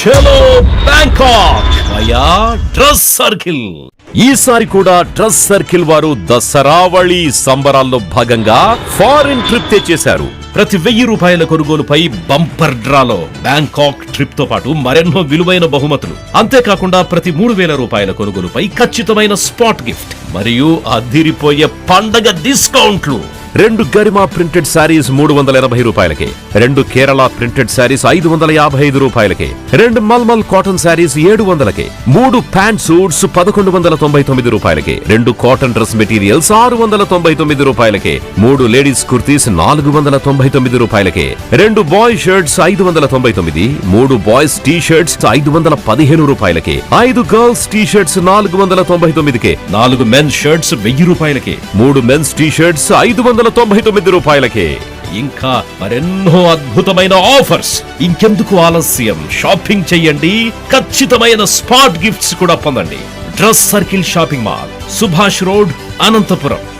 చలో బ్యాంకాక్ అయా dress circle ఈసారి కూడా డ్రెస్ సర్కిల్ వారు దసరావళి సంబరాల్లో భాగంగా ఫారిన్ ట్రిప్ తెచ్చేశారు ప్రతి వెయ్యి రూపాయల కొనుగోలుపై బంపర్ డ్రాలో బ్యాంకాక్ ట్రిప్తో పాటు మరెన్నో విలువైన బహుమతులు. అంతేకాకుండా ప్రతి మూడు వేల రూపాయల కొనుగోలుపై ఖచ్చితమైన స్పాట్ గిఫ్ట్ మరియు అదిరిపోయే పండగ డిస్కౌంట్లు రెండు గరిమా ప్రింటెడ్ శారీస్ మూడు వందల ఎనభై రూపాయలకి రెండు కేరళ ప్రింటెడ్ శారీస్ ఐదు వందల యాభై ఐదు రూపాయలకి రెండు మల్మల్ కాటన్ శారీస్ ఏడు వందలకి మూడు ప్యాంట్ సూట్స్ పదకొండు వందల తొంభై తొమ్మిది రూపాయలకి రెండు కాటన్ డ్రెస్ మెటీరియల్స్ ఆరు వందల తొంభై తొమ్మిది రూపాయలకి మూడు లేడీస్ కుర్తీస్ నాలుగు వందల తొంభై తొమ్మిది రూపాయలకి రెండు బాయ్ షర్ట్స్ ఐదు వందల తొంభై తొమ్మిది మూడు బాయ్స్ టీ షర్ట్స్ ఐదు వందల పదిహేను రూపాయలకి ఐదు గర్ల్స్ టీ షర్ట్స్ నాలుగు వందల తొంభై తొమ్మిదికి నాలుగు మెన్స్ షర్ట్స్ వెయ్యి రూపాయలకి మూడు మెన్స్ టీ షర్ట్స్ ఐదు వందల తొంభై తొమ్మిది రూపాయలకే. ఇంకా మరెన్నో అద్భుతమైన ఆఫర్స్. ఇంకెందుకు ఆలస్యం? షాపింగ్ చేయండి ఖచ్చితమైన స్పాట్ గిఫ్ట్స్ కూడా పొందండి. Dress circle shopping mall Subhash road Anantapuram.